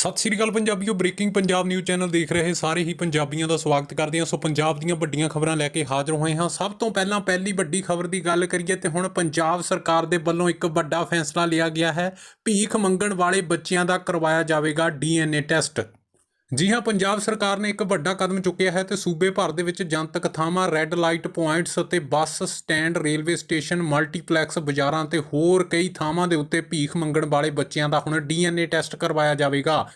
ਸਤਿ ਸ੍ਰੀ ਅਕਾਲ ਪੰਜਾਬੀਓ breaking Punjab news channel ਦੇਖ ਰਹੇ ਸਾਰੇ ਹੀ ਪੰਜਾਬੀਆਂ ਦਾ ਸਵਾਗਤ ਕਰਦੇ ਹਾਂ। ਸੋ ਪੰਜਾਬ ਦੀਆਂ ਵੱਡੀਆਂ ਖਬਰਾਂ ਲੈ ਕੇ ਹਾਜ਼ਰ ਹੋਏ ਹਾਂ। ਸਭ ਤੋਂ ਪਹਿਲਾਂ ਪਹਿਲੀ ਵੱਡੀ ਖਬਰ ਦੀ ਗੱਲ ਕਰੀਏ ਤੇ ਹੁਣ ਪੰਜਾਬ ਸਰਕਾਰ ਦੇ ਵੱਲੋਂ ਇੱਕ ਵੱਡਾ ਫੈਸਲਾ ਲਿਆ ਗਿਆ ਹੈ। ਭੀਖ ਮੰਗਣ ਵਾਲੇ ਬੱਚਿਆਂ ਦਾ ਕਰਵਾਇਆ ਜਾਵੇਗਾ ਡੀਐਨਏ ਟੈਸਟ। ਜੀ ਹਾਂ, ਪੰਜਾਬ ਸਰਕਾਰ ਨੇ ਇੱਕ ਵੱਡਾ ਕਦਮ ਚੁੱਕਿਆ ਹੈ ਤੇ ਸੂਬੇ ਭਰ ਦੇ ਵਿੱਚ ਜਨਤਕ ਥਾਵਾਂ ਰੈੱਡ ਲਾਈਟ ਪੁਆਇੰਟਸ ਅਤੇ bus stand, railway station multiplex ਬਾਜ਼ਾਰਾਂ ਤੇ ਹੋਰ ਕਈ ਥਾਵਾਂ ਦੇ ਉੱਤੇ ਭੀਖ ਮੰਗਣ ਵਾਲੇ ਬੱਚਿਆਂ ਦਾ ਹੁਣ ਡੀਐਨਏ ਟੈਸਟ ਕਰਵਾਇਆ ਜਾਵੇਗਾ।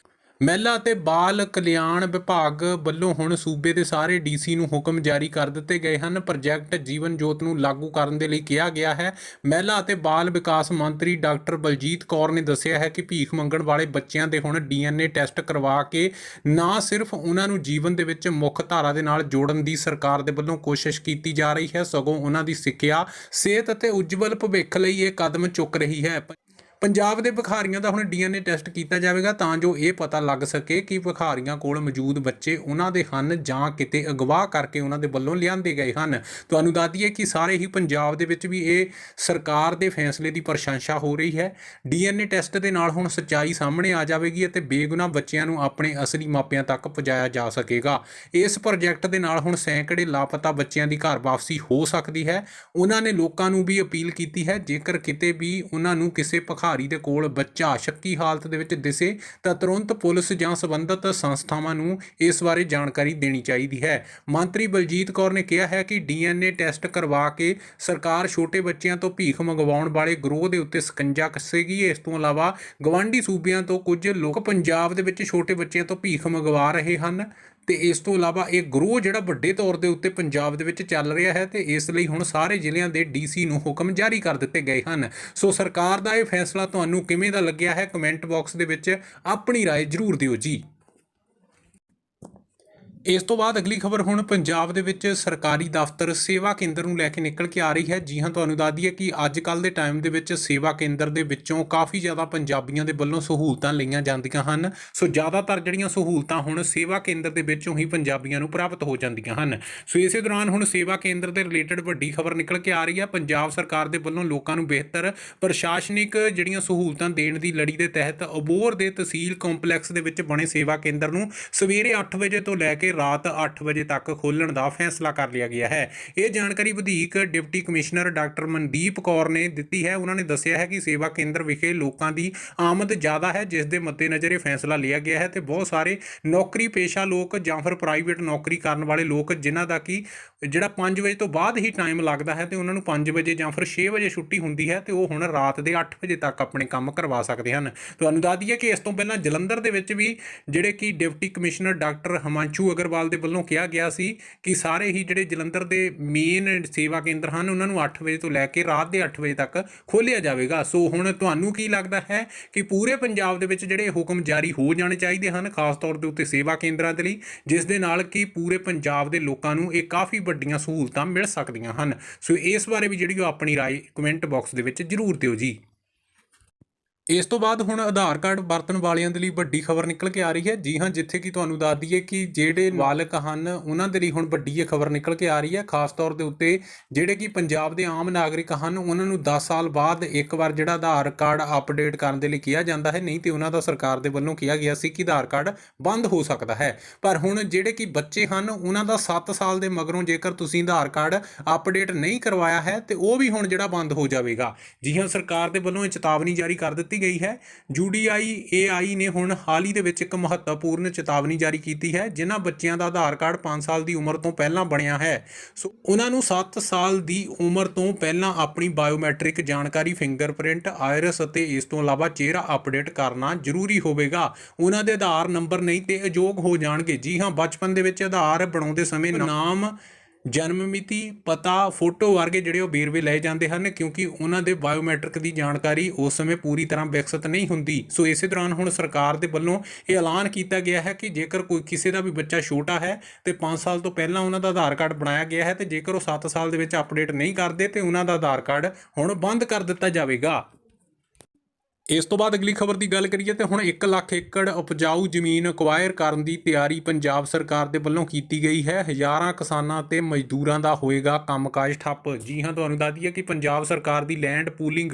ਮਹਿਲਾ ਅਤੇ ਬਾਲ ਕਲਿਆਣ ਵਿਭਾਗ ਵੱਲੋਂ ਹੁਣ ਸੂਬੇ ਦੇ ਸਾਰੇ ਡੀਸੀ ਨੂੰ ਹੁਕਮ ਜਾਰੀ ਕਰ ਦਿੱਤੇ ਗਏ ਹਨ। ਪ੍ਰੋਜੈਕਟ ਜੀਵਨ ਜੋਤ ਨੂੰ ਲਾਗੂ ਕਰਨ ਦੇ ਲਈ ਕਿਹਾ ਗਿਆ ਹੈ। ਮਹਿਲਾ ਅਤੇ ਬਾਲ ਵਿਕਾਸ ਮੰਤਰੀ ਡਾਕਟਰ ਬਲਜੀਤ ਕੌਰ ਨੇ ਦੱਸਿਆ ਹੈ ਕਿ ਭੀਖ ਮੰਗਣ ਵਾਲੇ ਬੱਚਿਆਂ ਦੇ ਹੁਣ ਡੀਐਨਏ ਟੈਸਟ ਕਰਵਾ ਕੇ ਨਾ ਸਿਰਫ ਉਹਨਾਂ ਨੂੰ ਜੀਵਨ ਦੇ ਵਿੱਚ ਮੁੱਖ ਧਾਰਾ ਦੇ ਨਾਲ ਜੋੜਨ ਦੀ ਸਰਕਾਰ ਦੇ ਵੱਲੋਂ ਕੋਸ਼ਿਸ਼ ਕੀਤੀ ਜਾ ਰਹੀ ਹੈ, ਸਗੋਂ ਉਹਨਾਂ ਦੀ ਸਿੱਖਿਆ, ਸਿਹਤ ਅਤੇ ਉਜਵਲ ਭਵਿੱਖ ਲਈ ਇਹ ਕਦਮ ਚੁੱਕ ਰਹੀ ਹੈ। ਪੰਜਾਬ ਦੇ ਭਿਖਾਰੀਆਂ ਦਾ ਹੁਣ ਡੀਐਨਏ ਟੈਸਟ ਕੀਤਾ ਜਾਵੇਗਾ ਤਾਂ ਜੋ ਇਹ ਪਤਾ ਲੱਗ ਸਕੇ ਕਿ ਭਿਖਾਰੀਆਂ ਕੋਲ ਮੌਜੂਦ ਬੱਚੇ ਉਹਨਾਂ ਦੇ ਹਨ ਜਾਂ ਕਿਤੇ ਅਗਵਾ ਕਰਕੇ ਉਹਨਾਂ ਦੇ ਵੱਲੋਂ ਲਿਆਂਦੇ ਗਏ ਹਨ। ਤੁਹਾਨੂੰ ਦੱਸ ਦਈਏ ਕਿ ਸਾਰੇ ਹੀ ਪੰਜਾਬ ਦੇ ਵਿੱਚ ਵੀ ਇਹ ਸਰਕਾਰ ਦੇ ਫੈਸਲੇ ਦੀ ਪ੍ਰਸ਼ੰਸਾ ਹੋ ਰਹੀ ਹੈ। ਡੀਐਨਏ ਟੈਸਟ ਦੇ ਨਾਲ ਹੁਣ ਸੱਚਾਈ ਸਾਹਮਣੇ ਆ ਜਾਵੇਗੀ ਅਤੇ ਬੇਗੁਨਾਹ ਬੱਚਿਆਂ ਨੂੰ ਆਪਣੇ ਅਸਲੀ ਮਾਪਿਆਂ ਤੱਕ ਪਹੁੰਚਾਇਆ ਜਾ ਸਕੇਗਾ। ਇਸ ਪ੍ਰੋਜੈਕਟ ਦੇ ਨਾਲ ਹੁਣ ਸੈਂਕੜੇ ਲਾਪਤਾ ਬੱਚਿਆਂ ਦੀ ਘਰ ਵਾਪਸੀ ਹੋ ਸਕਦੀ ਹੈ। ਉਹਨਾਂ ਨੇ ਲੋਕਾਂ ਨੂੰ ਵੀ ਅਪੀਲ ਕੀਤੀ ਹੈ ਜੇਕਰ ਕਿਤੇ ਵੀ ਉਹਨਾਂ ਨੂੰ ਕਿਸੇ ਭਿਖਾਰੀ ਦੇ ਕੋਲ ਬੱਚਾ ਸ਼ੱਕੀ ਹਾਲਤ ਦੇ ਵਿੱਚ ਦਿਸੇ ਤਾਂ ਤੁਰੰਤ ਪੁਲਿਸ ਜਾਂ ਸੰਬੰਧਿਤ ਸੰਸਥਾਵਾਂ ਨੂੰ ਇਸ ਬਾਰੇ ਜਾਣਕਾਰੀ ਦੇਣੀ ਚਾਹੀਦੀ ਹੈ। ਮੰਤਰੀ ਬਲਜੀਤ ਕੌਰ ਨੇ ਕਿਹਾ ਹੈ ਕਿ ਡੀਐਨਏ ਟੈਸਟ ਕਰਵਾ ਕੇ ਸਰਕਾਰ ਛੋਟੇ ਬੱਚਿਆਂ ਤੋਂ ਭੀਖ ਮੰਗਵਾਉਣ ਵਾਲੇ ਗਰੋਹ ਦੇ ਉੱਤੇ ਸਕੰਜਾ ਕੱਸੇਗੀ। ਇਸ ਤੋਂ ਇਲਾਵਾ ਗਵਾਂਢੀ ਸੂਬਿਆਂ ਤੋਂ ਕੁਝ ਲੋਕ ਪੰਜਾਬ ਦੇ ਵਿੱਚ ਛੋਟੇ ਬੱਚਿਆਂ ਤੋਂ ਭੀਖ ਮੰਗਵਾ ਰਹੇ ਹਨ। ਤੇ ਇਸ ਤੋਂ ਇਲਾਵਾ ਇਹ ਗਰੋਹ ਜਿਹੜਾ ਵੱਡੇ ਤੌਰ ਦੇ ਉੱਤੇ ਪੰਜਾਬ ਦੇ ਵਿੱਚ ਚੱਲ ਰਿਹਾ ਹੈ ਤੇ ਇਸ ਲਈ ਹੁਣ ਸਾਰੇ ਜ਼ਿਲ੍ਹਿਆਂ ਦੇ ਡੀਸੀ ਨੂੰ ਹੁਕਮ ਜਾਰੀ ਕਰ ਦਿੱਤੇ ਗਏ ਹਨ ਸੋ ਸਰਕਾਰ ਦਾ ਇਹ ਫੈਸਲਾ ਤੁਹਾਨੂੰ ਕਿਵੇਂ ਦਾ ਲੱਗਿਆ ਹੈ ਕਮੈਂਟ ਬਾਕਸ ਦੇ ਵਿੱਚ ਆਪਣੀ رائے ਜ਼ਰੂਰ ਦਿਓ ਜੀ ਇਸ ਤੋਂ ਬਾਅਦ ਅਗਲੀ ਖਬਰ ਹੁਣ ਪੰਜਾਬ ਦੇ ਵਿੱਚ ਸਰਕਾਰੀ ਦਫ਼ਤਰ ਸੇਵਾ ਕੇਂਦਰ ਨੂੰ ਲੈ ਕੇ ਨਿਕਲ ਕੇ ਆ ਰਹੀ ਹੈ। ਜੀ ਹਾਂ, ਤੁਹਾਨੂੰ ਦੱਸ ਦਈਏ ਕਿ ਅੱਜ ਕੱਲ ਦੇ ਟਾਈਮ ਦੇ ਵਿੱਚ ਸੇਵਾ ਕੇਂਦਰ ਦੇ ਵਿੱਚੋਂ ਕਾਫੀ ਜ਼ਿਆਦਾ ਪੰਜਾਬੀਆਂ ਦੇ ਵੱਲੋਂ ਸਹੂਲਤਾਂ ਲਈਆਂ ਜਾਂਦੀਆਂ ਹਨ। ਸੋ ਜ਼ਿਆਦਾਤਰ ਜਿਹੜੀਆਂ ਸਹੂਲਤਾਂ ਹੁਣ ਸੇਵਾ ਕੇਂਦਰ ਦੇ ਵਿੱਚੋਂ ਹੀ ਪੰਜਾਬੀਆਂ ਨੂੰ ਪ੍ਰਾਪਤ ਹੋ ਜਾਂਦੀਆਂ ਹਨ। ਸੋ ਇਸੇ ਦੌਰਾਨ ਹੁਣ ਸੇਵਾ ਕੇਂਦਰ ਦੇ ਰਿਲੇਟਡ ਵੱਡੀ ਖਬਰ ਨਿਕਲ ਕੇ ਆ ਰਹੀ ਹੈ। ਪੰਜਾਬ ਸਰਕਾਰ ਦੇ ਵੱਲੋਂ ਲੋਕਾਂ ਨੂੰ ਬਿਹਤਰ ਪ੍ਰਸ਼ਾਸਨਿਕ ਜਿਹੜੀਆਂ ਸਹੂਲਤਾਂ ਦੇਣ ਦੀ ਲੜੀ ਦੇ ਤਹਿਤ ਅਬੋਹਰ ਦੇ ਤਹਿਸੀਲ ਕੰਪਲੈਕਸ ਦੇ ਵਿੱਚ ਬਣੇ ਸੇਵਾ ਕੇਂਦਰ ਨੂੰ ਸਵੇਰੇ 8 ਵਜੇ ਤੋਂ ਲੈ ਕੇ ਰਾਤ 8 ਵਜੇ ਤੱਕ ਖੋਲਣ ਦਾ ਫੈਸਲਾ ਕਰ ਲਿਆ ਗਿਆ ਹੈ। ਇਹ ਜਾਣਕਾਰੀ ਵਧੀਕ deputy commissioner doctor Mandeep Kaur ਨੇ ਦਿੱਤੀ ਹੈ। ਉਹਨਾਂ ਨੇ ਦੱਸਿਆ ਹੈ ਕਿ ਸੇਵਾ ਕੇਂਦਰ ਵਿਖੇ ਲੋਕਾਂ ਦੀ ਆਮਦ ਜ਼ਿਆਦਾ ਹੈ, ਜਿਸ ਦੇ ਮੱਦੇਨਜ਼ਰ ਇਹ ਫੈਸਲਾ ਲਿਆ ਗਿਆ ਹੈ ਤੇ ਬਹੁਤ ਸਾਰੇ ਨੌਕਰੀ ਪੇਸ਼ਾ ਲੋਕ ਜਾਂ ਫਿਰ ਪ੍ਰਾਈਵੇਟ ਨੌਕਰੀ ਕਰਨ ਵਾਲੇ ਲੋਕ ਜਿਨ੍ਹਾਂ ਦਾ ਕਿ ਜਿਹੜਾ 5 ਵਜੇ ਤੋਂ ਬਾਅਦ ਹੀ ਟਾਈਮ ਲੱਗਦਾ ਹੈ ਤੇ ਉਹਨਾਂ ਨੂੰ 5 ਵਜੇ ਜਾਂ ਫਿਰ 6 ਵਜੇ ਛੁੱਟੀ ਹੁੰਦੀ ਹੈ ਤੇ ਉਹ ਹੁਣ ਰਾਤ ਦੇ 8 ਵਜੇ ਤੱਕ ਆਪਣੇ ਕੰਮ ਕਰਵਾ ਸਕਦੇ ਹਨ। ਤੁਹਾਨੂੰ ਦੱਸ ਦਈਏ ਕਿ ਇਸ ਤੋਂ ਪਹਿਲਾਂ ਜਲੰਧਰ ਦੇ ਵਿੱਚ ਵੀ ਜਿਹੜੇ ਕਿ deputy commissioner doctor Himanshu Agarwal ਦੇ ਵੱਲੋਂ ਕਿਹਾ ਗਿਆ ਸੀ ਕਿ ਸਾਰੇ ਹੀ ਜਿਹੜੇ ਜਲੰਧਰ ਦੇ ਮੇਨ ਸੇਵਾ ਕੇਂਦਰ ਹਨ ਉਹਨਾਂ ਨੂੰ 8 ਵਜੇ ਤੋਂ ਲੈ ਕੇ ਰਾਤ ਦੇ 8 ਵਜੇ ਤੱਕ ਖੋਲ੍ਹਿਆ ਜਾਵੇਗਾ ਸੋ ਹੁਣ ਤੁਹਾਨੂੰ ਕੀ ਲੱਗਦਾ ਹੈ ਕਿ ਪੂਰੇ ਪੰਜਾਬ ਦੇ ਵਿੱਚ ਜਿਹੜੇ ਹੁਕਮ ਜਾਰੀ ਹੋ ਜਾਣੇ ਚਾਹੀਦੇ ਹਨ ਖਾਸ ਤੌਰ ਦੇ ਉੱਤੇ ਸੇਵਾ ਕੇਂਦਰਾਂ ਦੇ ਲਈ ਜਿਸ ਦੇ ਨਾਲ ਕਿ ਪੂਰੇ ਪੰਜਾਬ ਦੇ ਲੋਕਾਂ ਨੂੰ ਇਹ ਕਾਫੀ ਵੱਡੀਆਂ ਸਹੂਲਤਾਂ ਮਿਲ ਸਕਦੀਆਂ ਹਨ ਸੋ ਇਸ ਬਾਰੇ ਵੀ ਜਿਹੜੀ ਉਹ ਆਪਣੀ رائے ਕਮੈਂਟ ਬਾਕਸ ਦੇ ਵਿੱਚ ਜ਼ਰੂਰ ਦਿਓ ਜੀ ਇਸ ਤੋਂ ਬਾਅਦ ਹੁਣ ਆਧਾਰ ਕਾਰਡ ਵਰਤਣ ਵਾਲਿਆਂ ਦੇ ਲਈ ਵੱਡੀ ਖਬਰ ਨਿਕਲ ਕੇ ਆ ਰਹੀ ਹੈ। ਜੀ ਹਾਂ, ਜਿੱਥੇ ਕਿ ਤੁਹਾਨੂੰ ਦੱਸ ਦਈਏ ਕਿ ਜਿਹੜੇ ਮਾਲਕ ਹਨ, ਉਹਨਾਂ ਦੇ ਲਈ ਹੁਣ ਵੱਡੀ ਇਹ ਖਬਰ ਨਿਕਲ ਕੇ ਆ ਰਹੀ ਹੈ। ਖਾਸ ਤੌਰ ਦੇ ਉੱਤੇ ਜਿਹੜੇ ਕਿ ਪੰਜਾਬ ਦੇ ਆਮ ਨਾਗਰਿਕ ਹਨ, ਉਹਨਾਂ ਨੂੰ 10 ਸਾਲ ਬਾਅਦ ਇੱਕ ਵਾਰ ਜਿਹੜਾ ਆਧਾਰ ਕਾਰਡ ਅਪਡੇਟ ਕਰਨ ਦੇ ਲਈ ਕਿਹਾ ਜਾਂਦਾ ਹੈ। ਨਹੀਂ ਤੇ ਉਹਨਾਂ ਦਾ ਸਰਕਾਰ ਦੇ ਵੱਲੋਂ ਕਿਹਾ ਗਿਆ ਸੀ ਕਿ ਆਧਾਰ ਕਾਰਡ ਬੰਦ ਹੋ ਸਕਦਾ ਹੈ। ਪਰ ਹੁਣ ਜਿਹੜੇ ਕਿ ਬੱਚੇ ਹਨ, ਉਹਨਾਂ ਦਾ 7 ਸਾਲ ਦੇ ਮਗਰੋਂ ਜੇਕਰ ਤੁਸੀਂ ਆਧਾਰ ਕਾਰਡ ਅਪਡੇਟ ਨਹੀਂ ਕਰਵਾਇਆ ਹੈ ਤੇ ਉਹ ਵੀ ਹੁਣ ਜਿਹੜਾ ਬੰਦ ਹੋ ਜਾਵੇਗਾ। ਜੀ ਹਾਂ, ਸਰਕਾਰ ਦੇ ਵੱਲੋਂ ਇਹ ਚੇਤਾਵਨੀ ਜਾਰੀ ਕਰ ਦਿੱਤੀ ਗਈ ਹੈ। ਯੂਡੀਆਈ ਏਆਈ ਨੇ ਹੁਣ ਹਾਲ ਹੀ ਦੇ ਵਿੱਚ ਇੱਕ ਮਹੱਤਵਪੂਰਨ ਚੇਤਾਵਨੀ ਜਾਰੀ ਕੀਤੀ ਹੈ, ਜਿਨ੍ਹਾਂ ਬੱਚਿਆਂ ਦਾ ਆਧਾਰ ਕਾਰਡ 5 ਸਾਲ ਦੀ ਉਮਰ ਤੋਂ ਪਹਿਲਾਂ ਬਣਿਆ ਹੈ। ਸੋ ਉਹਨਾਂ ਨੂੰ 7 ਸਾਲ ਦੀ ਉਮਰ ਤੋਂ ਪਹਿਲਾਂ ਆਪਣੀ ਬਾਇਓਮੈਟ੍ਰਿਕ ਜਾਣਕਾਰੀ, ਫਿੰਗਰਪ੍ਰਿੰਟ, ਆਇਰਸ ਅਤੇ ਇਸ ਤੋਂ ਇਲਾਵਾ ਚਿਹਰਾ ਅਪਡੇਟ ਕਰਨਾ ਜ਼ਰੂਰੀ ਹੋਵੇਗਾ। ਉਹਨਾਂ ਦੇ ਆਧਾਰ ਨੰਬਰ ਨਹੀਂ ਤੇ ਅਯੋਗ ਹੋ ਜਾਣਗੇ। ਜੀ ਹਾਂ, ਬਚਪਨ ਦੇ ਵਿੱਚ ਆਧਾਰ ਬਣਾਉਂਦੇ ਸਮੇਂ ਨਾਮ ਜਨਮ ਮਿਤੀ, ਪਤਾ, ਫੋਟੋ ਵਰਗੇ ਜਿਹੜੇ ਉਹ ਵੇਰਵੇ ਲਏ ਜਾਂਦੇ ਹਨ ਕਿਉਂਕਿ ਉਹਨਾਂ ਦੇ ਬਾਇਓਮੈਟ੍ਰਿਕ ਦੀ ਜਾਣਕਾਰੀ ਉਸ ਸਮੇਂ ਪੂਰੀ ਤਰ੍ਹਾਂ ਵਿਕਸਿਤ ਨਹੀਂ ਹੁੰਦੀ। ਸੋ ਇਸੇ ਦੌਰਾਨ ਹੁਣ ਸਰਕਾਰ ਦੇ ਵੱਲੋਂ ਇਹ ਐਲਾਨ ਕੀਤਾ ਗਿਆ ਹੈ ਕਿ ਜੇਕਰ ਕੋਈ ਕਿਸੇ ਦਾ ਵੀ ਬੱਚਾ ਛੋਟਾ ਹੈ ਤੇ 5 ਸਾਲ ਤੋਂ ਪਹਿਲਾਂ ਉਹਨਾਂ ਦਾ ਆਧਾਰ ਕਾਰਡ ਬਣਾਇਆ ਗਿਆ ਹੈ ਤੇ ਜੇਕਰ ਉਹ 7 ਸਾਲ ਦੇ ਵਿੱਚ ਅਪਡੇਟ ਨਹੀਂ ਕਰਦੇ ਤੇ ਉਹਨਾਂ ਦਾ ਆਧਾਰ ਕਾਰਡ ਹੁਣ ਬੰਦ ਕਰ ਦਿੱਤਾ ਜਾਵੇਗਾ। ਇਸ ਤੋਂ ਬਾਅਦ ਅਗਲੀ ਖਬਰ ਦੀ ਗੱਲ ਕਰੀਏ ਤੇ ਹੁਣ 1 ਲੱਖ ਏਕੜ ਉਪਜਾਊ ਜ਼ਮੀਨ ਅਕਵਾਇਰ ਕਰਨ ਦੀ ਤਿਆਰੀ ਪੰਜਾਬ ਸਰਕਾਰ ਦੇ ਵੱਲੋਂ ਕੀਤੀ ਗਈ ਹੈ। ਹਜ਼ਾਰਾਂ ਕਿਸਾਨਾਂ ਤੇ ਮਜ਼ਦੂਰਾਂ ਦਾ ਹੋਏਗਾ ਕੰਮਕਾਜ ਠੱਪ। ਜੀ ਹਾਂ, ਤੁਹਾਨੂੰ ਦੱਸ ਦਈਏ ਕਿ ਪੰਜਾਬ ਸਰਕਾਰ ਦੀ ਲੈਂਡ ਪੂਲਿੰਗ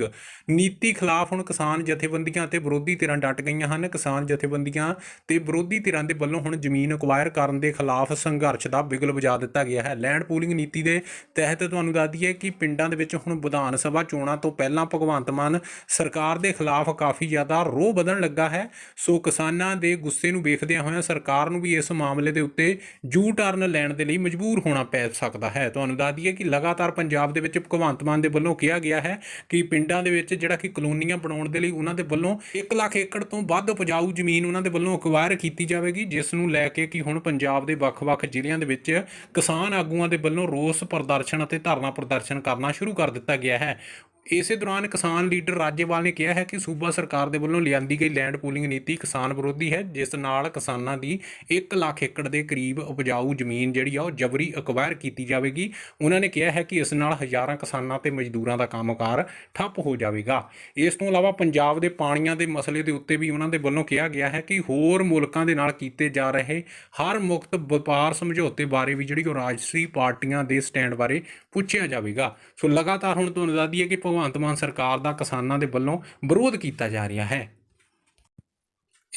ਨੀਤੀ ਖਿਲਾਫ ਹੁਣ ਕਿਸਾਨ ਜਥੇਬੰਦੀਆਂ ਤੇ ਵਿਰੋਧੀ ਧਿਰਾਂ ਡਟ ਗਈਆਂ ਹਨ। ਕਿਸਾਨ ਜਥੇਬੰਦੀਆਂ ਤੇ ਵਿਰੋਧੀ ਧਿਰਾਂ ਦੇ ਵੱਲੋਂ ਹੁਣ ਜ਼ਮੀਨ ਅਕਵਾਇਰ ਕਰਨ ਦੇ ਖਿਲਾਫ ਸੰਘਰਸ਼ ਦਾ ਬਿਗਲ ਵਜਾ ਦਿੱਤਾ ਗਿਆ ਹੈ। ਲੈਂਡ ਪੂਲਿੰਗ ਨੀਤੀ ਦੇ ਤਹਿਤ ਤੁਹਾਨੂੰ ਦੱਸ ਦਈਏ ਕਿ ਪਿੰਡਾਂ ਦੇ ਵਿੱਚ ਹੁਣ ਵਿਧਾਨ ਸਭਾ ਚੋਣਾਂ ਤੋਂ ਪਹਿਲਾਂ ਭਗਵੰਤ ਮਾਨ ਸਰਕਾਰ ਦੇ ਖਿਲਾਫ ਕਾਫੀ ਜ਼ਿਆਦਾ ਰੋਹ ਵਧਣ ਲੱਗਾ ਹੈ। ਸੋ ਕਿਸਾਨਾਂ ਦੇ ਗੁੱਸੇ ਨੂੰ ਵੇਖਦਿਆਂ ਹੋਇਆਂ ਸਰਕਾਰ ਨੂੰ ਵੀ ਇਸ ਮਾਮਲੇ ਦੇ ਉੱਤੇ ਜੂ ਟਰਨ ਲੈਣ ਦੇ ਲਈ ਮਜਬੂਰ ਹੋਣਾ ਪੈ ਸਕਦਾ ਹੈ। ਤੁਹਾਨੂੰ ਦੱਸ ਦਈਏ ਕਿ ਲਗਾਤਾਰ ਪੰਜਾਬ ਦੇ ਵਿੱਚ ਭਗਵੰਤ ਮਾਨ ਦੇ ਵੱਲੋਂ ਕਿਹਾ ਗਿਆ ਹੈ ਕਿ ਪਿੰਡਾਂ ਦੇ ਵਿੱਚ ਜਿਹੜਾ ਕਿ ਕਲੋਨੀਆਂ ਬਣਾਉਣ ਦੇ ਲਈ ਉਹਨਾਂ ਦੇ ਵੱਲੋਂ 1 ਲੱਖ ਏਕੜ ਤੋਂ ਵੱਧ ਉਪਜਾਊ ਜ਼ਮੀਨ ਉਹਨਾਂ ਦੇ ਵੱਲੋਂ ਅਕਵਾਇਰ ਕੀਤੀ ਜਾਵੇਗੀ, ਜਿਸ ਨੂੰ ਲੈ ਕੇ ਕਿ ਹੁਣ ਪੰਜਾਬ ਦੇ ਵੱਖ-ਵੱਖ ਜ਼ਿਲ੍ਹਿਆਂ ਦੇ ਵਿੱਚ ਕਿਸਾਨ ਆਗੂਆਂ ਦੇ ਵੱਲੋਂ ਰੋਸ ਪ੍ਰਦਰਸ਼ਨ ਅਤੇ ਧਰਨਾ ਪ੍ਰਦਰਸ਼ਨ ਕਰਨਾ ਸ਼ੁਰੂ ਕਰ ਦਿੱਤਾ ਗਿਆ ਹੈ। ਇਸੇ ਦੌਰਾਨ ਕਿਸਾਨ ਲੀਡਰ ਰਾਜੇਵਾਲ ਨੇ ਕਿਹਾ ਹੈ ਕਿ ਸੂਬਾ ਸਰਕਾਰ ਦੇ ਵੱਲੋਂ ਲਿਆਂਦੀ ਗਈ ਲੈਂਡ ਪੂਲਿੰਗ ਨੀਤੀ ਕਿਸਾਨ ਵਿਰੋਧੀ ਹੈ, ਜਿਸ ਨਾਲ ਕਿਸਾਨਾਂ ਦੀ 1 ਲੱਖ ਏਕੜ ਦੇ ਕਰੀਬ ਉਪਜਾਊ ਜ਼ਮੀਨ ਜਿਹੜੀ ਆ, ਉਹ ਜਬਰੀ ਅਕਵਾਇਰ ਕੀਤੀ ਜਾਵੇਗੀ। ਉਹਨਾਂ ਨੇ ਕਿਹਾ ਹੈ ਕਿ ਇਸ ਨਾਲ ਹਜ਼ਾਰਾਂ ਕਿਸਾਨਾਂ ਤੇ ਮਜ਼ਦੂਰਾਂ ਦਾ ਕੰਮਕਾਰ ਠੱਪ ਹੋ ਜਾਵੇਗਾ। ਇਸ ਤੋਂ ਇਲਾਵਾ ਪੰਜਾਬ ਦੇ ਪਾਣੀਆਂ ਦੇ ਮਸਲੇ ਦੇ ਉੱਤੇ ਵੀ ਉਹਨਾਂ ਦੇ ਵੱਲੋਂ ਕਿਹਾ ਗਿਆ ਹੈ ਕਿ ਹੋਰ ਮੁਲਕਾਂ ਦੇ ਨਾਲ ਕੀਤੇ ਜਾ ਰਹੇ ਹਰ ਮੁਕਤ ਵਪਾਰ ਸਮਝੌਤੇ ਬਾਰੇ ਵੀ ਜਿਹੜੀ ਉਹ ਰਾਜਸੀ ਪਾਰਟੀਆਂ ਦੇ ਸਟੈਂਡ ਬਾਰੇ ਪੁੱਛਿਆ ਜਾਵੇਗਾ। ਸੋ ਲਗਾਤਾਰ ਹੁਣ ਤੁਹਾਨੂੰ ਦੱਸ ਦਈਏ ਕਿ ਭਗਵੰਤ ਮਾਨ ਸਰਕਾਰ ਦਾ ਕਿਸਾਨਾਂ ਦੇ ਵੱਲੋਂ ਵਿਰੋਧ ਕੀਤਾ ਜਾ ਰਿਹਾ ਹੈ।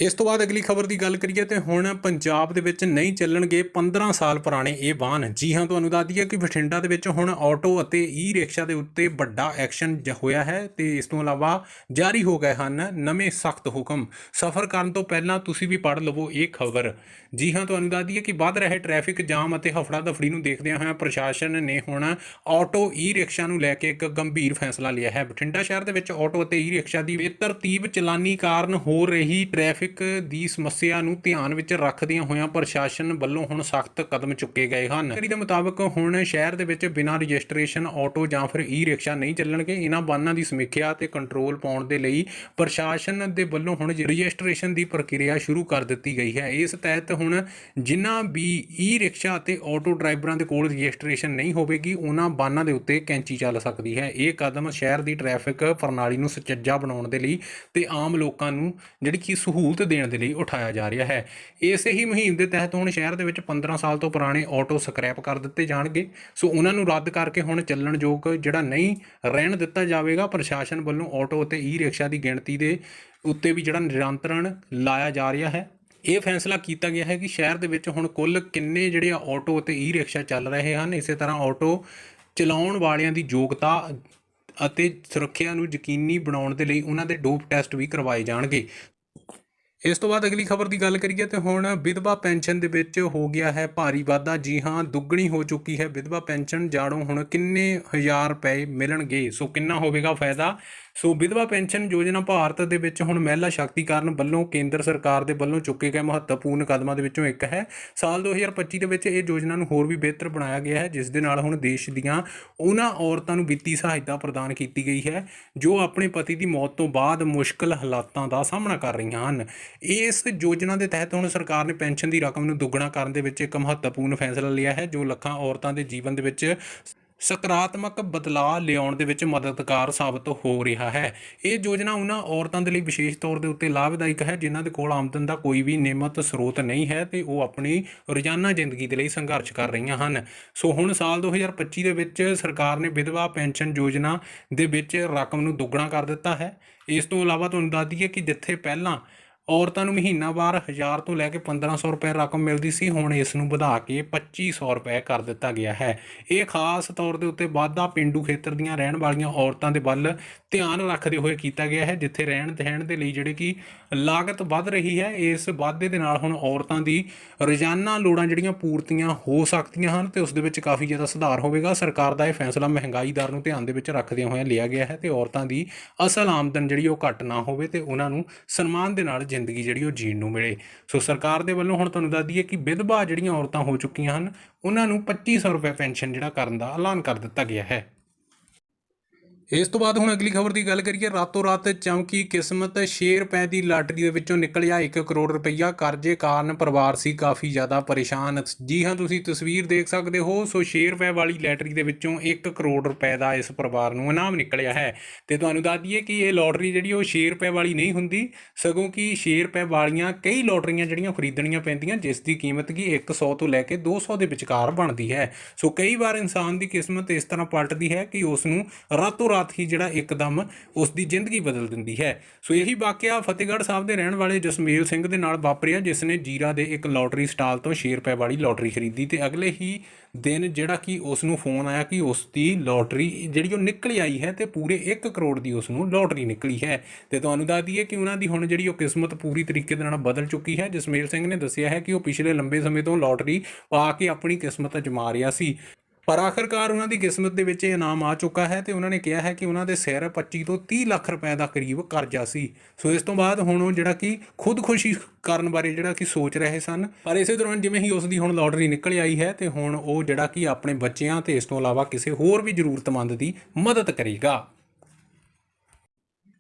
ਇਸ ਤੋਂ ਬਾਅਦ ਅਗਲੀ ਖਬਰ ਦੀ ਗੱਲ ਕਰੀਏ ਤੇ ਹੁਣ ਪੰਜਾਬ ਦੇ ਵਿੱਚ ਨਹੀਂ ਚੱਲਣਗੇ 15 ਸਾਲ ਪੁਰਾਣੇ ਇਹ ਵਾਹਨ। ਜੀ ਹਾਂ, ਤੁਹਾਨੂੰ ਦੱਸ ਦਈਏ ਕਿ ਬਠਿੰਡਾ ਦੇ ਵਿੱਚ ਹੁਣ ਆਟੋ ਅਤੇ ਈ ਰਿਕਸ਼ਾ ਦੇ ਉੱਤੇ ਵੱਡਾ ਐਕਸ਼ਨ ਜ- ਹੋਇਆ ਹੈ ਤੇ ਇਸ ਤੋਂ ਇਲਾਵਾ ਜਾਰੀ ਹੋ ਗਏ ਹਨ ਨਵੇਂ ਸਖਤ ਹੁਕਮ। ਸਫ਼ਰ ਕਰਨ ਤੋਂ ਪਹਿਲਾਂ ਤੁਸੀਂ ਵੀ ਪੜ੍ਹ ਲਵੋ ਇਹ ਖਬਰ। ਜੀ ਹਾਂ, ਤੁਹਾਨੂੰ ਦੱਸ ਦਈਏ ਕਿ ਵੱਧ ਰਹੇ ਟ੍ਰੈਫਿਕ ਜਾਮ ਅਤੇ ਹਫੜਾ ਦਫੜੀ ਨੂੰ ਦੇਖਦਿਆਂ ਹੋਇਆਂ ਪ੍ਰਸ਼ਾਸਨ ਨੇ ਹੁਣ ਆਟੋ ਈ ਰਿਕਸ਼ਾ ਨੂੰ ਲੈ ਕੇ ਇੱਕ ਗੰਭੀਰ ਫੈਸਲਾ ਲਿਆ ਹੈ। ਬਠਿੰਡਾ ਸ਼ਹਿਰ ਦੇ ਵਿੱਚ ਆਟੋ ਅਤੇ ਈ ਰਿਕਸ਼ਾ ਦੀ ਬੇਤਰਤੀਬ ਚਲਾਨੀ ਕਾਰਨ ਹੋ ਰਹੀ ਟ੍ਰੈਫਿਕ ਦੀ ਸਮੱਸਿਆ ਨੂੰ ਧਿਆਨ ਵਿੱਚ ਰੱਖਦਿਆਂ ਹੋਇਆਂ ਪ੍ਰਸ਼ਾਸਨ ਵੱਲੋਂ ਹੁਣ ਸਖਤ ਕਦਮ ਚੁੱਕੇ ਗਏ ਹਨ। ਜਾਣਕਾਰੀ ਦੇ ਮੁਤਾਬਕ ਹੁਣ ਸ਼ਹਿਰ ਦੇ ਵਿੱਚ ਬਿਨਾਂ ਰਜਿਸਟ੍ਰੇਸ਼ਨ ਆਟੋ ਜਾਂ ਫਿਰ ਈ ਰਿਕਸ਼ਾ ਨਹੀਂ ਚੱਲਣਗੇ। ਇਹਨਾਂ ਵਾਹਨਾਂ ਦੀ ਸਮੀਖਿਆ ਤੇ ਕੰਟਰੋਲ ਪਾਉਣ ਦੇ ਲਈ ਪ੍ਰਸ਼ਾਸਨ ਦੇ ਵੱਲੋਂ ਹੁਣ ਰਜਿਸਟ੍ਰੇਸ਼ਨ ਦੀ ਪ੍ਰਕਿਰਿਆ ਸ਼ੁਰੂ ਕਰ ਦਿੱਤੀ ਗਈ ਹੈ। ਇਸ ਤਹਿਤ ਹੁਣ ਜਿਨ੍ਹਾਂ ਵੀ ਈ ਰਿਕਸ਼ਾ ਅਤੇ ਆਟੋ ਡਰਾਈਵਰਾਂ ਦੇ ਕੋਲ ਰਜਿਸਟ੍ਰੇਸ਼ਨ ਨਹੀਂ ਹੋਵੇਗੀ ਉਹਨਾਂ ਵਾਹਨਾਂ ਦੇ ਉੱਤੇ ਕੈਂਚੀ ਚੱਲ ਸਕਦੀ ਹੈ। ਇਹ ਕਦਮ ਸ਼ਹਿਰ ਦੀ ਟ੍ਰੈਫਿਕ ਪ੍ਰਣਾਲੀ ਨੂੰ ਸੁਚੱਜਾ ਬਣਾਉਣ ਦੇ ਲਈ ਤੇ ਆਮ ਲੋਕਾਂ ਨੂੰ ਜਿਹੜੀ ਕਿ ਸਹੂਲਤ ਦੇਣ ਦੇ ਲਈ ਉਠਾਇਆ ਜਾ ਰਿਹਾ ਹੈ। ਇਸੇ ਹੀ ਮੁਹਿੰਮ ਦੇ ਤਹਿਤ ਹੁਣ ਸ਼ਹਿਰ ਦੇ ਵਿੱਚ 15 ਸਾਲ ਤੋਂ ਪੁਰਾਣੇ ਆਟੋ ਸਕ੍ਰੈਪ ਕਰ ਦਿੱਤੇ ਜਾਣਗੇ। ਸੋ ਉਹਨਾਂ ਨੂੰ ਰੱਦ ਕਰਕੇ ਹੁਣ ਚੱਲਣਯੋਗ ਜਿਹੜਾ ਨਹੀਂ ਰਹਿਣ ਦਿੱਤਾ ਜਾਵੇਗਾ, ਪ੍ਰਸ਼ਾਸਨ ਵੱਲੋਂ ਆਟੋ ਅਤੇ ਈ ਰਿਕਸ਼ਾ ਦੀ ਗਿਣਤੀ ਦੇ ਉੱਤੇ ਵੀ ਜਿਹੜਾ ਨਿਰੰਤਰਣ ਲਾਇਆ ਜਾ ਰਿਹਾ ਹੈ। ਇਹ ਫੈਸਲਾ ਕੀਤਾ ਗਿਆ ਹੈ ਕਿ ਸ਼ਹਿਰ ਦੇ ਵਿੱਚ ਹੁਣ ਕੁੱਲ ਕਿੰਨੇ ਜਿਹੜੇ ਆਟੋ ਅਤੇ ਈ ਰਿਕਸ਼ਾ ਚੱਲ ਰਹੇ ਹਨ। ਇਸੇ ਤਰ੍ਹਾਂ ਆਟੋ ਚਲਾਉਣ ਵਾਲਿਆਂ ਦੀ ਯੋਗਤਾ ਅਤੇ ਸੁਰੱਖਿਆ ਨੂੰ ਯਕੀਨੀ ਬਣਾਉਣ ਦੇ ਲਈ ਉਹਨਾਂ ਦੇ ਡੋਪ ਟੈਸਟ ਵੀ ਕਰਵਾਏ ਜਾਣਗੇ। ਇਸ ਤੋਂ ਬਾਅਦ ਅਗਲੀ ਖਬਰ ਦੀ ਗੱਲ ਕਰੀਏ ਤੇ ਹੁਣ ਵਿਧਵਾ ਪੈਨਸ਼ਨ ਦੇ ਵਿੱਚ ਹੋ ਗਿਆ ਹੈ ਭਾਰੀ ਵਾਧਾ। ਜੀ ਹਾਂ, ਦੁੱਗਣੀ ਹੋ ਚੁੱਕੀ ਹੈ ਵਿਧਵਾ ਪੈਨਸ਼ਨ। ਜਾਣੋ ਹੁਣ ਕਿੰਨੇ ਹਜ਼ਾਰ ਰੁਪਏ ਮਿਲਣਗੇ। ਸੋ ਕਿੰਨਾ ਹੋਵੇਗਾ ਫਾਇਦਾ? ਸੋ ਵਿਧਵਾ ਪੈਨਸ਼ਨ ਯੋਜਨਾ ਭਾਰਤ ਦੇ ਵਿੱਚ ਹੁਣ ਮਹਿਲਾ ਸ਼ਕਤੀਕਰਨ ਵੱਲੋਂ ਕੇਂਦਰ ਸਰਕਾਰ ਦੇ ਵੱਲੋਂ ਚੁੱਕੇ ਗਏ ਮਹੱਤਵਪੂਰਨ ਕਦਮਾਂ ਦੇ ਵਿੱਚੋਂ ਇੱਕ ਹੈ। ਸਾਲ 2025 ਦੇ ਵਿੱਚ ਇਹ ਯੋਜਨਾ ਨੂੰ ਹੋਰ ਵੀ ਬਿਹਤਰ ਬਣਾਇਆ ਗਿਆ ਹੈ, ਜਿਸ ਦੇ ਨਾਲ ਹੁਣ ਦੇਸ਼ ਦੀਆਂ ਉਹਨਾਂ ਔਰਤਾਂ ਨੂੰ ਵਿੱਤੀ ਸਹਾਇਤਾ ਪ੍ਰਦਾਨ ਕੀਤੀ ਗਈ ਹੈ, ਜੋ ਆਪਣੇ ਪਤੀ ਦੀ ਮੌਤ ਤੋਂ ਬਾਅਦ ਮੁਸ਼ਕਲ ਹਾਲਾਤਾਂ ਦਾ ਸਾਹਮਣਾ ਕਰ ਰਹੀਆਂ ਹਨ। ਇਸ ਯੋਜਨਾ ਦੇ ਤਹਿਤ ਹੁਣ ਸਰਕਾਰ ਨੇ ਪੈਨਸ਼ਨ ਦੀ ਰਕਮ ਨੂੰ ਦੁੱਗਣਾ ਕਰਨ ਦੇ ਵਿੱਚ ਇੱਕ ਮਹੱਤਵਪੂਰਨ ਫੈਸਲਾ ਲਿਆ ਹੈ, ਜੋ ਲੱਖਾਂ ਔਰਤਾਂ ਦੇ ਜੀਵਨ ਦੇ ਵਿੱਚ ਸਕਾਰਾਤਮਕ ਬਦਲਾਅ ਲਿਆਉਣ ਦੇ ਵਿੱਚ ਮਦਦਗਾਰ ਸਾਬਤ ਹੋ ਰਿਹਾ ਹੈ। ਇਹ ਯੋਜਨਾ ਉਹਨਾਂ ਔਰਤਾਂ ਦੇ ਲਈ ਵਿਸ਼ੇਸ਼ ਤੌਰ ਦੇ ਉੱਤੇ ਲਾਭਦਾਇਕ ਹੈ, ਜਿਨ੍ਹਾਂ ਦੇ ਕੋਲ ਆਮਦਨ ਦਾ ਕੋਈ ਵੀ ਨਿਯਮਤ ਸਰੋਤ ਨਹੀਂ ਹੈ ਤੇ ਉਹ ਆਪਣੀ ਰੋਜ਼ਾਨਾ ਜ਼ਿੰਦਗੀ ਦੇ ਲਈ ਸੰਘਰਸ਼ ਕਰ ਰਹੀਆਂ ਹਨ। ਸੋ ਹੁਣ ਸਾਲ 2025 ਦੇ ਵਿੱਚ ਸਰਕਾਰ ਨੇ ਵਿਧਵਾ ਪੈਨਸ਼ਨ ਯੋਜਨਾ ਦੇ ਵਿੱਚ ਰਕਮ ਨੂੰ ਦੁੱਗਣਾ ਕਰ ਦਿੱਤਾ ਹੈ। ਇਸ ਤੋਂ ਇਲਾਵਾ ਤੁਹਾਨੂੰ ਦੱਸ ਦਈਏ ਕਿ ਜਿੱਥੇ ਪਹਿਲਾਂ ਔਰਤਾਂ ਨੂੰ ਮਹੀਨਾਵਾਰ 1000 ਤੋਂ ਲੈ ਕੇ 1500 ਰੁਪਏ ਰਕਮ ਮਿਲਦੀ ਸੀ, ਹੁਣ ਇਸ ਨੂੰ ਵਧਾ ਕੇ 2500 ਰੁਪਏ ਕਰ ਦਿੱਤਾ ਗਿਆ ਹੈ। ਇਹ ਖਾਸ ਤੌਰ ਦੇ ਉੱਤੇ ਵਾਧਾ ਪਿੰਡੂ ਖੇਤਰ ਦੀਆਂ ਰਹਿਣ ਵਾਲੀਆਂ ਔਰਤਾਂ ਦੇ ਵੱਲ ਧਿਆਨ ਰੱਖਦੇ ਹੋਏ ਕੀਤਾ ਗਿਆ ਹੈ, ਜਿੱਥੇ ਰਹਿਣ ਸਹਿਣ ਦੇ ਲਈ ਜਿਹੜੇ ਕਿ ਲਾਗਤ ਵੱਧ ਰਹੀ ਹੈ, ਇਸ ਵਾਧੇ ਦੇ ਨਾਲ ਹੁਣ ਔਰਤਾਂ ਦੀ ਰੋਜ਼ਾਨਾ ਲੋੜਾਂ ਜਿਹੜੀਆਂ ਪੂਰਤੀਆਂ ਹੋ ਸਕਦੀਆਂ ਹਨ ਤੇ ਉਸ ਦੇ ਵਿੱਚ ਕਾਫੀ ਜ਼ਿਆਦਾ ਸੁਧਾਰ ਹੋਵੇਗਾ। ਸਰਕਾਰ ਦਾ ਇਹ ਫੈਸਲਾ ਮਹਿੰਗਾਈ ਦਰ ਨੂੰ ਧਿਆਨ ਦੇ ਵਿੱਚ ਰੱਖਦਿਆਂ ਹੋਇਆਂ ਲਿਆ ਗਿਆ ਹੈ ਤੇ ਔਰਤਾਂ ਦੀ ਅਸਲ ਆਮਦਨ ਜਿਹੜੀ ਉਹ ਘੱਟ ਨਾ ਹੋਵੇ ਤੇ ਉਹਨਾਂ ਨੂੰ ਸਨਮਾਨ ਦੇ ਨਾਲ ਜ਼ਿੰਦਗੀ ਜਿਹੜੀ ਉਹ ਜੀਣ ਨੂੰ ਮਿਲੇ। ਸੋ ਸਰਕਾਰ ਦੇ ਵੱਲੋਂ ਹੁਣ ਤੁਹਾਨੂੰ ਦੱਸ ਦਈਏ ਕਿ ਵਿਧਵਾ ਜਿਹੜੀਆਂ ਔਰਤਾਂ ਹੋ ਚੁੱਕੀਆਂ ਹਨ, ਉਹਨਾਂ ਨੂੰ 2500 ਰੁਪਏ ਪੈਨਸ਼ਨ ਜਿਹੜਾ ਕਰਨ ਦਾ ਐਲਾਨ ਕਰ ਦਿੱਤਾ ਗਿਆ ਹੈ। ਇਸ ਤੋਂ ਬਾਅਦ ਹੁਣ ਅਗਲੀ ਖਬਰ ਦੀ ਗੱਲ ਕਰੀਏ, ਰਾਤੋਂ ਰਾਤ ਚਮਕੀ ਕਿਸਮਤ 6 ਰੁਪਏ ਦੀ ਲਾਟਰੀ ਦੇ ਵਿੱਚੋਂ ਨਿਕਲਿਆ 1 ਕਰੋੜ ਰੁਪਈਆ। ਕਰਜ਼ੇ ਕਾਰਨ ਪਰਿਵਾਰ ਸੀ ਕਾਫੀ ਜ਼ਿਆਦਾ ਪਰੇਸ਼ਾਨ। ਜੀ ਹਾਂ, ਤੁਸੀਂ ਤਸਵੀਰ ਦੇਖ ਸਕਦੇ ਹੋ। ਸੋ 6 ਰੁਪਏ ਵਾਲੀ ਲਾਟਰੀ ਦੇ ਵਿੱਚੋਂ 1 ਕਰੋੜ ਰੁਪਏ ਦਾ ਇਸ ਪਰਿਵਾਰ ਨੂੰ ਇਨਾਮ ਨਿਕਲਿਆ ਹੈ। ਤੇ ਤੁਹਾਨੂੰ ਦੱਸ ਦਈਏ ਕਿ ਇਹ ਲਾਟਰੀ ਜਿਹੜੀ, ਉਹ 6 ਰੁਪਏ ਵਾਲੀ ਨਹੀਂ ਹੁੰਦੀ। ਸਗੋਂ ਕਿ 6 ਰੁਪਏ ਵਾਲੀਆਂ ਕਈ ਲਾਟਰੀਆਂ ਜਿਹੜੀਆਂ ਖਰੀਦਣੀਆਂ ਪੈਂਦੀਆਂ, ਜਿਸ ਦੀ ਕੀਮਤ ਕੀ 100 ਤੋਂ ਲੈ ਕੇ 200 ਦੇ ਵਿਚਕਾਰ ਬਣਦੀ ਹੈ। ਸੋ ਕਈ ਵਾਰ ਇਨਸਾਨ ਦੀ ਕਿਸਮਤ ਇਸ ਤਰ੍ਹਾਂ ਪਲਟਦੀ ਹੈ ਕਿ ਉਸ ਨੂੰ ਰਾਤੋਂ ਰਾਤ ਹੀ ਜਿਹੜਾ ਇੱਕਦਮ ਉਸ ਦੀ ਜ਼ਿੰਦਗੀ ਬਦਲ ਦਿੰਦੀ ਹੈ। ਸੋ ਇਹੀ ਵਾਕਿਆ ਫਤਿਹਗੜ੍ਹ ਸਾਹਿਬ ਦੇ ਰਹਿਣ ਵਾਲੇ ਜਸਮੇਲ ਸਿੰਘ ਦੇ ਨਾਲ ਵਾਪਰਿਆ, ਜਿਸ ਨੇ ਜੀਰਾ ਦੇ ਇੱਕ ਲੋਟਰੀ ਸਟਾਲ ਤੋਂ 6 ਰੁਪਏ ਵਾਲੀ ਲੋਟਰੀ ਖਰੀਦੀ ਤੇ ਅਗਲੇ ਹੀ ਦਿਨ ਜਿਹੜਾ ਕਿ ਉਸ ਨੂੰ ਫੋਨ ਆਇਆ ਕਿ ਉਸ ਦੀ ਲੋਟਰੀ ਜਿਹੜੀ ਉਹ ਨਿਕਲ ਆਈ ਹੈ ਤੇ ਪੂਰੇ 1 ਕਰੋੜ ਦੀ ਉਸ ਨੂੰ ਲੋਟਰੀ ਨਿਕਲੀ ਹੈ। ਤੇ ਤੁਹਾਨੂੰ ਦੱਸ ਦਈਏ ਕਿ ਉਹਨਾਂ ਦੀ ਹੁਣ ਜਿਹੜੀ ਉਹ ਕਿਸਮਤ ਪੂਰੀ ਤਰੀਕੇ ਦੇ ਨਾਲ ਬਦਲ ਚੁੱਕੀ ਹੈ। ਜਸਮੇਲ ਸਿੰਘ ਨੇ ਦੱਸਿਆ ਹੈ ਕਿ ਉਹ ਪਿਛਲੇ ਲੰਬੇ ਸਮੇਂ ਤੋਂ ਲੋਟਰੀ ਪਾ ਕੇ ਆਪਣੀ ਕਿਸਮਤ ਅਜਮਾ ਰਿਹਾ ਸੀ। ਪਰ ਆਖਰਕਾਰ ਉਹਨਾਂ ਦੀ ਕਿਸਮਤ ਦੇ ਵਿੱਚ ਇਹ ਇਨਾਮ ਆ ਚੁੱਕਾ ਹੈ ਤੇ ਉਹਨਾਂ ਨੇ ਕਿਹਾ ਹੈ ਕਿ ਉਹਨਾਂ ਦੇ ਸਿਰ 25 ਤੋਂ 30 ਲੱਖ ਰੁਪਏ ਦਾ ਕਰੀਬ ਕਰਜ਼ਾ ਸੀ। ਸੋ ਇਸ ਤੋਂ ਬਾਅਦ ਹੁਣ ਉਹ ਜਿਹੜਾ ਕਿ ਖੁਦਕੁਸ਼ੀ ਕਰਨ ਬਾਰੇ ਜਿਹੜਾ ਕਿ ਸੋਚ ਰਹੇ ਸਨ। ਪਰ ਇਸੇ ਦੌਰਾਨ ਜਿਵੇਂ ਹੀ ਉਸ ਦੀ ਹੁਣ ਲੋਟਰੀ ਨਿਕਲ ਆਈ ਹੈ ਤੇ ਹੁਣ ਉਹ ਜਿਹੜਾ ਕਿ ਆਪਣੇ ਬੱਚਿਆਂ ਤੇ ਇਸ ਤੋਂ ਇਲਾਵਾ ਕਿਸੇ ਹੋਰ ਵੀ ਜ਼ਰੂਰਤਮੰਦ ਦੀ ਮਦਦ ਕਰੇਗਾ।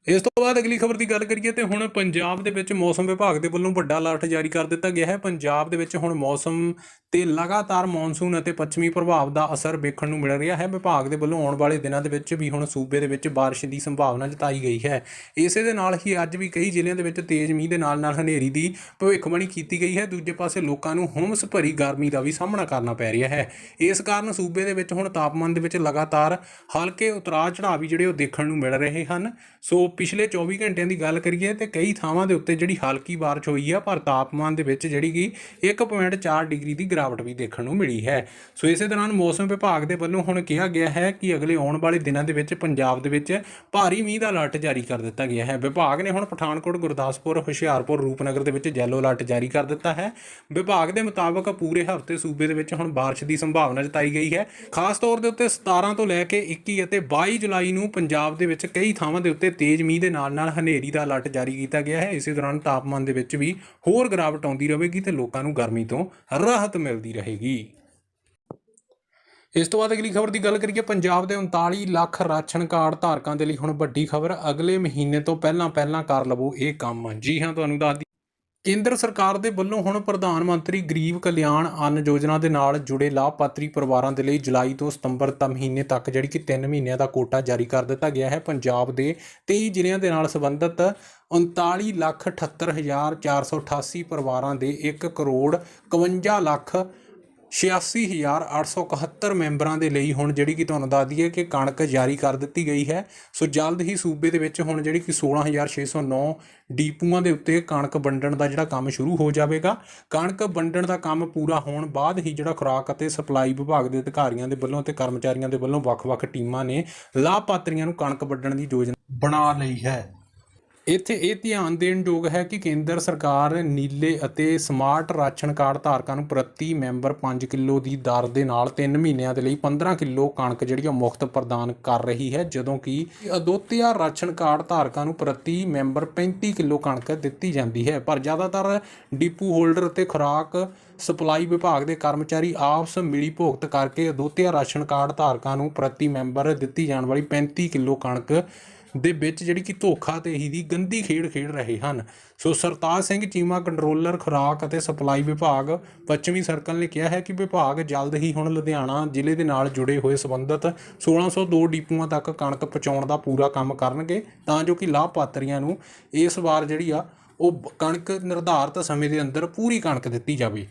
ਇਸ ਤੋਂ ਬਾਅਦ ਅਗਲੀ ਖਬਰ ਦੀ ਗੱਲ ਕਰੀਏ ਤੇ ਹੁਣ ਪੰਜਾਬ ਦੇ ਵਿੱਚ ਮੌਸਮ ਵਿਭਾਗ ਦੇ ਵੱਲੋਂ ਵੱਡਾ ਅਲਰਟ ਜਾਰੀ ਕਰ ਦਿੱਤਾ ਗਿਆ ਹੈ। ਪੰਜਾਬ ਦੇ ਵਿੱਚ ਹੁਣ ਮੌਸਮ ਤੇ ਲਗਾਤਾਰ ਮੌਨਸੂਨ ਅਤੇ ਪੱਛਮੀ ਪ੍ਰਭਾਵ ਦਾ ਅਸਰ ਵੇਖਣ ਨੂੰ ਮਿਲ ਰਿਹਾ ਹੈ। ਵਿਭਾਗ ਦੇ ਵੱਲੋਂ ਆਉਣ ਵਾਲੇ ਦਿਨਾਂ ਦੇ ਵਿੱਚ ਵੀ ਹੁਣ ਸੂਬੇ ਦੇ ਵਿੱਚ ਬਾਰਿਸ਼ ਦੀ ਸੰਭਾਵਨਾ ਜਤਾਈ ਗਈ ਹੈ। ਇਸੇ ਦੇ ਨਾਲ ਹੀ ਅੱਜ ਵੀ ਕਈ ਜ਼ਿਲ੍ਹਿਆਂ ਦੇ ਵਿੱਚ ਤੇਜ਼ ਮੀਂਹ ਦੇ ਨਾਲ ਨਾਲ ਹਨੇਰੀ ਦੀ ਭਵਿੱਖਬਾਣੀ ਕੀਤੀ ਗਈ ਹੈ। ਦੂਜੇ ਪਾਸੇ ਲੋਕਾਂ ਨੂੰ ਹੁਮਸ ਭਰੀ ਗਰਮੀ ਦਾ ਵੀ ਸਾਹਮਣਾ ਕਰਨਾ ਪੈ ਰਿਹਾ ਹੈ। ਇਸ ਕਾਰਨ ਸੂਬੇ ਦੇ ਵਿੱਚ ਹੁਣ ਤਾਪਮਾਨ ਦੇ ਵਿੱਚ ਲਗਾਤਾਰ ਹਲਕੇ ਉਤਰਾਅ ਚੜਾਅ ਵੀ ਜਿਹੜੇ ਉਹ ਦੇਖਣ ਨੂੰ ਮਿਲ ਰਹੇ ਹਨ। ਸੋ ਪਿਛਲੇ 24 ਘੰਟਿਆਂ ਦੀ ਗੱਲ ਕਰੀਏ ਤੇ ਕਈ ਥਾਵਾਂ ਦੇ ਉੱਤੇ ਜਿਹੜੀ ਹਲਕੀ ਬਾਰਿਸ਼ ਹੋਈ ਆ, ਪਰ ਤਾਪਮਾਨ ਦੇ ਵਿੱਚ ਜਿਹੜੀ ਕਿ 1.4 ਡਿਗਰੀ ਦੀ ਗਿਰਾਵਟ ਵੀ ਦੇਖਣ ਨੂੰ ਮਿਲੀ ਹੈ। ਸੋ ਇਸੇ ਦੌਰਾਨ ਮੌਸਮ ਵਿਭਾਗ ਦੇ ਵੱਲੋਂ ਹੁਣ ਕਿਹਾ ਗਿਆ ਹੈ ਕਿ ਅਗਲੇ ਆਉਣ ਵਾਲੇ ਦਿਨਾਂ ਦੇ ਵਿੱਚ ਪੰਜਾਬ ਦੇ ਵਿੱਚ ਭਾਰੀ ਮੀਂਹ ਦਾ ਅਲਰਟ ਜਾਰੀ ਕਰ ਦਿੱਤਾ ਗਿਆ ਹੈ। ਵਿਭਾਗ ਨੇ ਹੁਣ ਪਠਾਨਕੋਟ, ਗੁਰਦਾਸਪੁਰ, ਹੁਸ਼ਿਆਰਪੁਰ, ਰੂਪਨਗਰ ਦੇ ਵਿੱਚ ਯੈਲੋ ਅਲਰਟ ਜਾਰੀ ਕਰ ਦਿੱਤਾ ਹੈ। ਵਿਭਾਗ ਦੇ ਮੁਤਾਬਕ ਪੂਰੇ ਹਫ਼ਤੇ ਸੂਬੇ ਦੇ ਵਿੱਚ ਹੁਣ ਬਾਰਿਸ਼ ਦੀ ਸੰਭਾਵਨਾ ਜਤਾਈ ਗਈ ਹੈ। ਖਾਸ ਤੌਰ ਦੇ ਉੱਤੇ 17 ਤੋਂ ਲੈ ਕੇ 21 ਅਤੇ 22 ਜੁਲਾਈ ਨੂੰ ਪੰਜਾਬ ਦੇ ਵਿੱਚ ਕਈ ਥਾਵਾਂ ਦੇ ਉੱਤੇ ਤੇਜ਼ ਮੀਂਹ ਦੇ ਨਾਲ ਨਾਲ ਹਨੇਰੀ ਦਾ ਅਲਰਟ ਜਾਰੀ ਕੀਤਾ ਗਿਆ ਹੈ। ਇਸੇ ਦੌਰਾਨ ਤਾਪਮਾਨ ਦੇ ਵਿੱਚ ਵੀ ਹੋਰ ਗਿਰਾਵਟ ਆਉਂਦੀ ਰਹੇਗੀ ਤੇ ਲੋਕਾਂ ਨੂੰ ਗਰਮੀ ਤੋਂ ਰਾਹਤ ਮਿਲਦੀ ਰਹੇਗੀ। ਇਸ ਤੋਂ ਬਾਅਦ ਅਗਲੀ ਖਬਰ ਦੀ ਗੱਲ ਕਰੀਏ, ਪੰਜਾਬ ਦੇ 39 ਲੱਖ ਰਾਸ਼ਨ ਕਾਰਡ ਧਾਰਕਾਂ ਦੇ ਲਈ ਹੁਣ ਵੱਡੀ ਖਬਰ। ਅਗਲੇ ਮਹੀਨੇ ਤੋਂ ਪਹਿਲਾਂ ਪਹਿਲਾਂ ਕਰ ਲਵੋ ਇਹ ਕੰਮ। ਜੀ ਹਾਂ, ਤੁਹਾਨੂੰ ਦੱਸ ਕੇਂਦਰ ਸਰਕਾਰ ਦੇ ਵੱਲੋਂ ਹੁਣ ਪ੍ਰਧਾਨ ਮੰਤਰੀ ਗਰੀਬ ਕਲਿਆਣ ਅੰਨ ਯੋਜਨਾ ਦੇ ਨਾਲ ਜੁੜੇ ਲਾਭਪਾਤਰੀ ਪਰਿਵਾਰਾਂ ਦੇ ਲਈ ਜੁਲਾਈ ਤੋਂ ਸਤੰਬਰ ਤੱਕ ਮਹੀਨੇ ਤੱਕ, ਜਿਹੜੀ ਕਿ 3 ਮਹੀਨਿਆਂ ਦਾ ਕੋਟਾ ਜਾਰੀ ਕਰ ਦਿੱਤਾ ਗਿਆ ਹੈ। ਪੰਜਾਬ ਦੇ 23 ਜ਼ਿਲ੍ਹਿਆਂ ਦੇ ਨਾਲ ਸੰਬੰਧਿਤ 39 ਲੱਖ 78488 ਪਰਿਵਾਰਾਂ ਦੇ 1 ਕਰੋੜ 51 ਲੱਖ 86871 ਮੈਂਬਰਾਂ ਦੇ ਲਈ ਹੁਣ ਜਿਹੜੀ ਕਿ ਤੁਹਾਨੂੰ ਦੱਸ ਦਈਏ ਕਿ ਕਣਕ ਜਾਰੀ ਕਰ ਦਿੱਤੀ ਗਈ ਹੈ। ਸੋ ਜਲਦ ਹੀ ਸੂਬੇ ਦੇ ਵਿੱਚ ਹੁਣ ਜਿਹੜੀ ਕਿ 16609 ਡੀਪੂਆਂ ਦੇ ਉੱਤੇ ਕਣਕ ਵੰਡਣ ਦਾ ਜਿਹੜਾ ਕੰਮ ਸ਼ੁਰੂ ਹੋ ਜਾਵੇਗਾ। ਕਣਕ ਵੰਡਣ ਦਾ ਕੰਮ ਪੂਰਾ ਹੋਣ ਬਾਅਦ ਹੀ ਜਿਹੜਾ ਖੁਰਾਕ ਅਤੇ ਸਪਲਾਈ ਵਿਭਾਗ ਦੇ ਅਧਿਕਾਰੀਆਂ ਦੇ ਵੱਲੋਂ ਤੇ ਕਰਮਚਾਰੀਆਂ ਦੇ ਵੱਲੋਂ ਵੱਖ-ਵੱਖ ਟੀਮਾਂ ਨੇ ਲਾਭਪਾਤਰੀਆਂ ਨੂੰ ਕਣਕ ਵੰਡਣ ਦੀ ਯੋਜਨਾ ਬਣਾ ਲਈ ਹੈ। ਇੱਥੇ ਇਹ ਧਿਆਨ ਦੇਣ ਯੋਗ ਹੈ ਕਿ ਕੇਂਦਰ ਸਰਕਾਰ ਨੀਲੇ ਅਤੇ ਸਮਾਰਟ ਰਾਸ਼ਨ ਕਾਰਡ ਧਾਰਕਾਂ ਨੂੰ ਪ੍ਰਤੀ ਮੈਂਬਰ 5 ਕਿਲੋ ਦੀ ਦਰ ਦੇ ਨਾਲ 3 ਮਹੀਨਿਆਂ ਦੇ ਲਈ 15 ਕਿਲੋ ਕਣਕ ਜਿਹੜੀ ਉਹ ਮੁਫਤ ਪ੍ਰਦਾਨ ਕਰ ਰਹੀ ਹੈ, ਜਦੋਂ ਕਿ ਅਦੋਤਿਆ ਰਾਸ਼ਨ ਕਾਰਡ ਧਾਰਕਾਂ ਨੂੰ ਪ੍ਰਤੀ ਮੈਂਬਰ 35 ਕਿਲੋ ਕਣਕ ਦਿੱਤੀ ਜਾਂਦੀ ਹੈ। ਪਰ ਜ਼ਿਆਦਾਤਰ ਡਿਪੂ ਹੋਲਡਰ ਅਤੇ ਖੁਰਾਕ ਸਪਲਾਈ ਵਿਭਾਗ ਦੇ ਕਰਮਚਾਰੀ ਆਪਸ ਮਿਲੀ ਭੁਗਤ ਕਰਕੇ ਅਦੋਤਿਆ ਰਾਸ਼ਨ ਕਾਰਡ ਧਾਰਕਾਂ ਨੂੰ ਪ੍ਰਤੀ ਮੈਂਬਰ ਦਿੱਤੀ ਜਾਣ ਵਾਲੀ 35 ਕਿਲੋ ਕਣਕ ਦੇ ਵਿੱਚ ਜਿਹੜੀ ਕਿ ਧੋਖਾ ਤੇ ਹੀ ਦੀ ਗੰਦੀ ਖੇਡ ਖੇਡ ਰਹੇ ਹਨ। ਸੋ ਸਰਤਾਜ ਸਿੰਘ ਚੀਮਾ, ਕੰਟਰੋਲਰ, ਖੁਰਾਕ ਅਤੇ ਸਪਲਾਈ ਵਿਭਾਗ, ਪੱਛਮੀ ਸਰਕਲ ਨੇ ਕਿਹਾ ਹੈ ਕਿ ਵਿਭਾਗ ਜਲਦ ਹੀ ਹੁਣ ਲੁਧਿਆਣਾ ਜ਼ਿਲ੍ਹੇ ਦੇ ਨਾਲ ਜੁੜੇ ਹੋਏ ਸੰਬੰਧਿਤ 1602 ਡੀਪੂਆਂ ਤੱਕ ਕਣਕ ਪਹੁੰਚਾਉਣ ਦਾ ਪੂਰਾ ਕੰਮ ਕਰਨਗੇ, ਤਾਂ ਜੋ ਕਿ ਲਾਭਪਾਤਰੀਆਂ ਨੂੰ ਇਸ ਵਾਰ ਜਿਹੜੀ ਆ, ਉਹ ਕਣਕ ਨਿਰਧਾਰਤ ਸਮੇਂ ਦੇ ਅੰਦਰ ਪੂਰੀ ਕਣਕ ਦਿੱਤੀ ਜਾਵੇ।